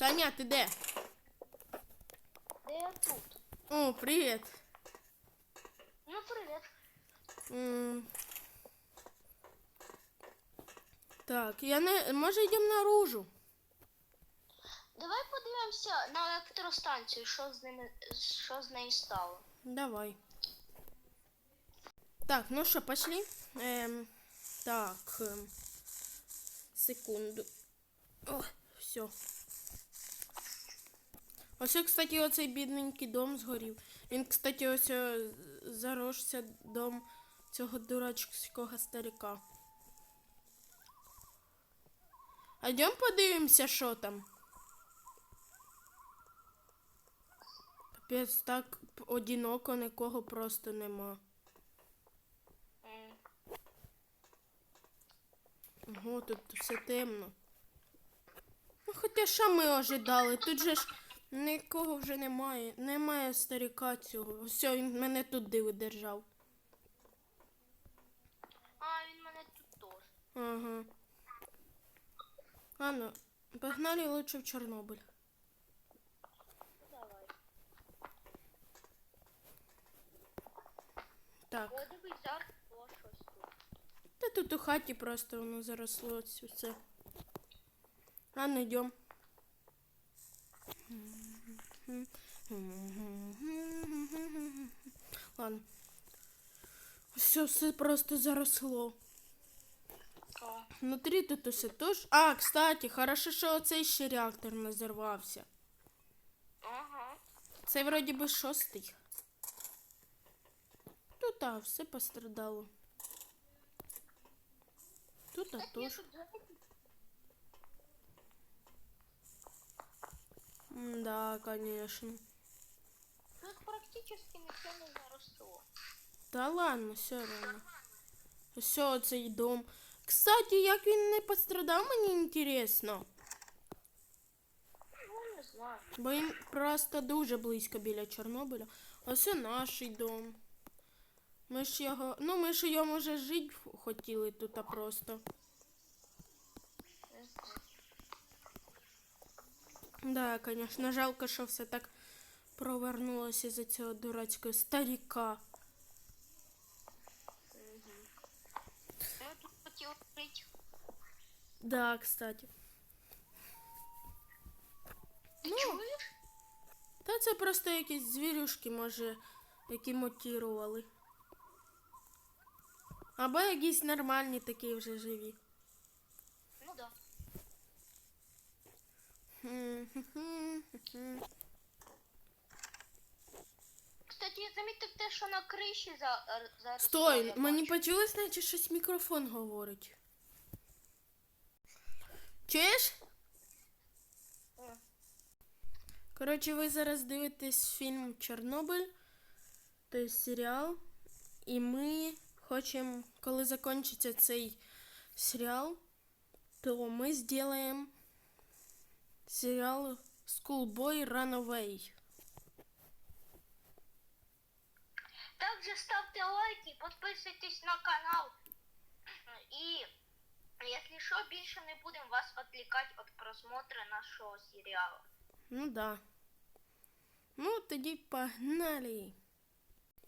Саня, ти де? Де я тут? О, привіт. Ну, привіт. М. Так, я не. Може йдемо наружу? Давай подивимося на електростанцію, що з ними що з нею стало. Давай. Так, ну що, пошли. Ем, так. ем, секунду. О, все. Ось, кстати, оцей бідненький дом згорів. Він, кстати, ось е, заросся дом цього дурачського старика. А йдемо подивимося, що там. Капець, так одиноко, нікого просто нема. Ого, тут все темно. Ну, хоча що ми ожидали? Тут же ж нікого вже немає. Немає старика цього. Все, він мене тут диви держав. А, він мене тут теж. Ага. Ладно, погнали лучше в Чорнобиль. Давай. Так. О, дивись, зараз було щось тут. Та тут у хаті просто воно заросло все. Ладно, йдем. Ладно. Все, все просто заросло. О, Внутрі тут усе тож. А, кстати, хорошо, що оцей ще реактор не зарвався. ага. Це вроді би шостий. Тут а, все пострадало. Тут а Так, я тож. тут заметив. Да, конечно. Тут практично нічого не заросло. Та ладно, все равно. Все, оцей дом. Кстати, як він не пострадав, мені інтересно. Ну, не знаю. Бо він просто дуже близько біля Чорнобиля. Ось і наш дом. Ми ж його. Ну, ми ж його може жити хотіли тут а просто. Не знаю. Да, конечно, жалко, що все так провернулося за цього дурацького старіка. Жити. Да, кстати. Ти Ну. чуєш? Та це просто якісь звірюшки, може, які мутірували. Або якісь нормальні такі вже живі. Ну да. Кстати, я замітив те, що на криші за, р- зараз. Стой, мені почулось, наче щось мікрофон говорить. Чуєш? Е. Коротше, ви зараз дивитесь фільм Чорнобиль, тобто серіал. І ми хочемо, коли закінчиться цей серіал, то ми зробимо серіал Schoolboy Runaway. Также ставьте лайки, подписывайтесь на канал. И если что, больше не будем вас отвлекать от просмотра нашего сериала. Ну да. Ну, тоді погнали.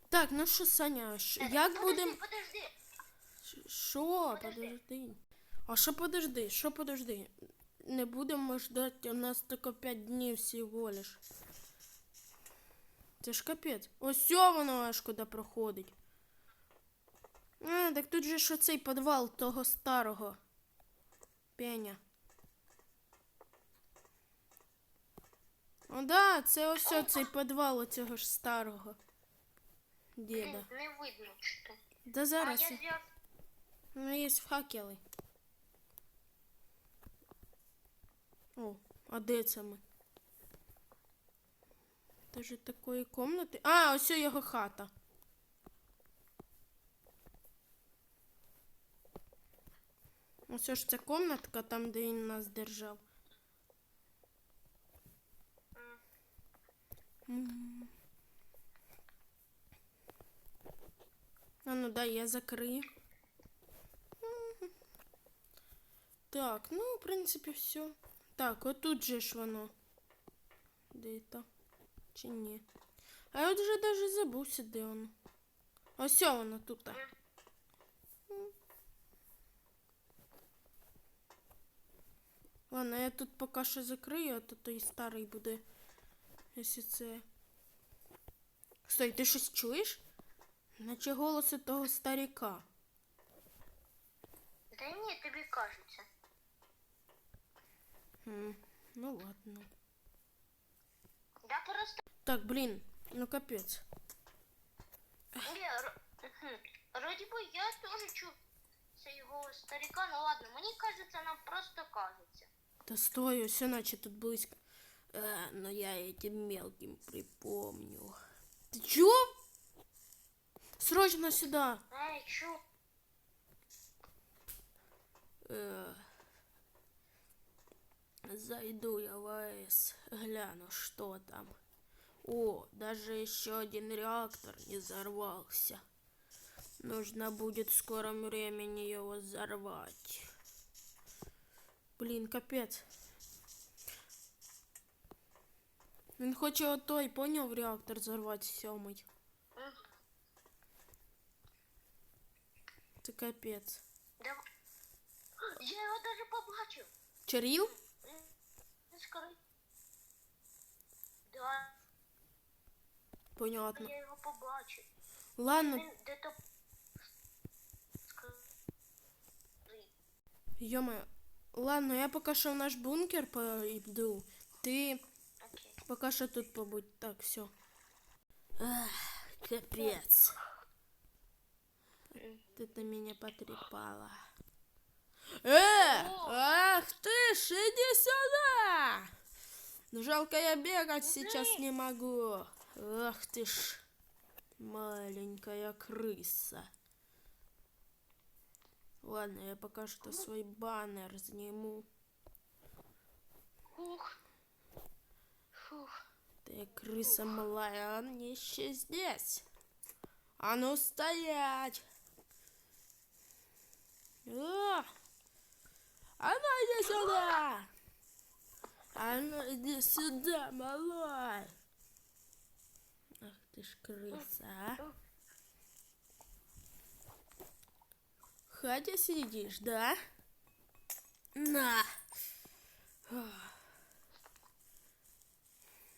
Так, ну що, Саня, ш- як будемо. Подожди, Що, подожди. А що подожди? Що подожди? Не будемо ждати, у нас тільки 5 днів всього лиш. Це ж капець. Ось воно аж куди проходить. А, так тут же ж оцей підвал того старого. Пеня. О, да, це ось цей підвал оцього ж старого. Діда. Не видно что. Да А зараз. я я-. Ну, є факели. О, а де це ми? Даже такої комнати. А, ось його хата. Ось ж ця комнатка, там, де він нас держав. А ну дай я закрию. Так, ну, в принципі, все. Так, отут же ж воно. Де-то. Чи ні? А я от вже даже забувся, де воно. Ось воно тут. Ладно, я тут поки що закрию, а то той старий буде. Якщо це. Стой, ти щось чуєш? Наче голоси того старіка. Да ні, тобі кажеться. Хм, ну ладно. Я просто Так, блін, ну капець. Ні, р- мгм. вроді би я теж чув цей голос старика, ну ладно, мені кажеться, нам просто кажеться. Да стой, все наче тут близько. А, но я этим мелким припомню. Ты чё? Срочно сюда. Ей, чу. Э, Зайду я в АЭС, гляну, что там. О, даже еще один реактор не взорвался. Нужно будет в скором времени его взорвать. Блин, капец. Він хоче отой, поняв, реактор взорвати сьомий. Це капець. Да- Я його даже побачив. Чарів? Да, Понятно. я його побачив. Ладно, Він. Йома, ладно, я поки що в наш бункер пойду. Ти Окей. поки що тут побудь. Так, все. Ах, капец. Ты на меня потрепала. Э, ах ты! Ну, Жалко, я бегать сейчас не могу. Ах ты ж, маленькая крыса. Ладно, я пока что свой баннер сниму. Фух. Фух. Ты крыса малая, он еще здесь. А ну стоять! О! А ну иди сюда! А ну иди сюда, малой! Ах ты ж крыса, а! Хате сидишь, да? На!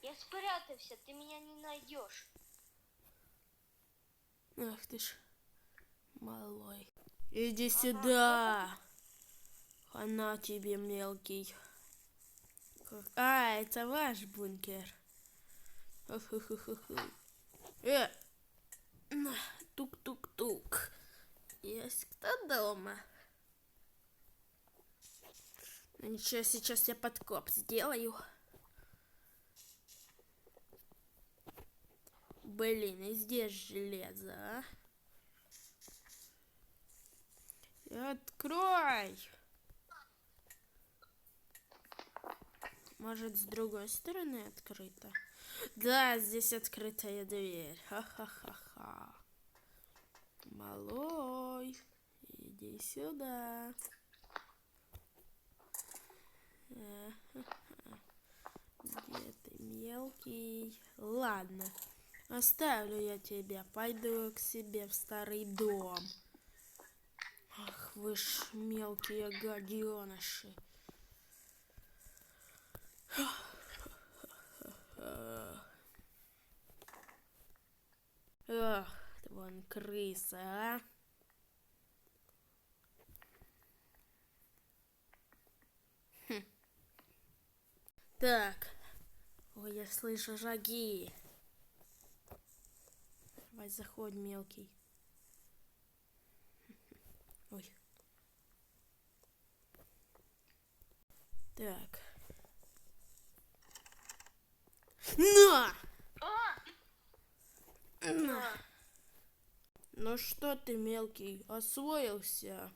Я спрятався, ти мене не знайдеш. Ах ты ж, малой. Иди сюда. Она тебе мелкий. А, это ваш бункер. Э, тук-тук-тук. Есть кто дома? Ну ничего, сейчас я подкоп сделаю. Блин, и здесь железо, а? Открой! Может, с другой стороны открыто? Да, здесь открытая дверь. Ха-ха-ха-ха. Малой, иди сюда. Где ты, мелкий? Ладно, оставлю я тебя. Пойду к себе в старый дом. Ах, вы ж мелкие гаденыши. Ах, вон крыса, а. Хм. Так. Ой, я слышу шаги. Давай заходь, мелкий. Ой. Так. Ну что ты, мелкий, освоился?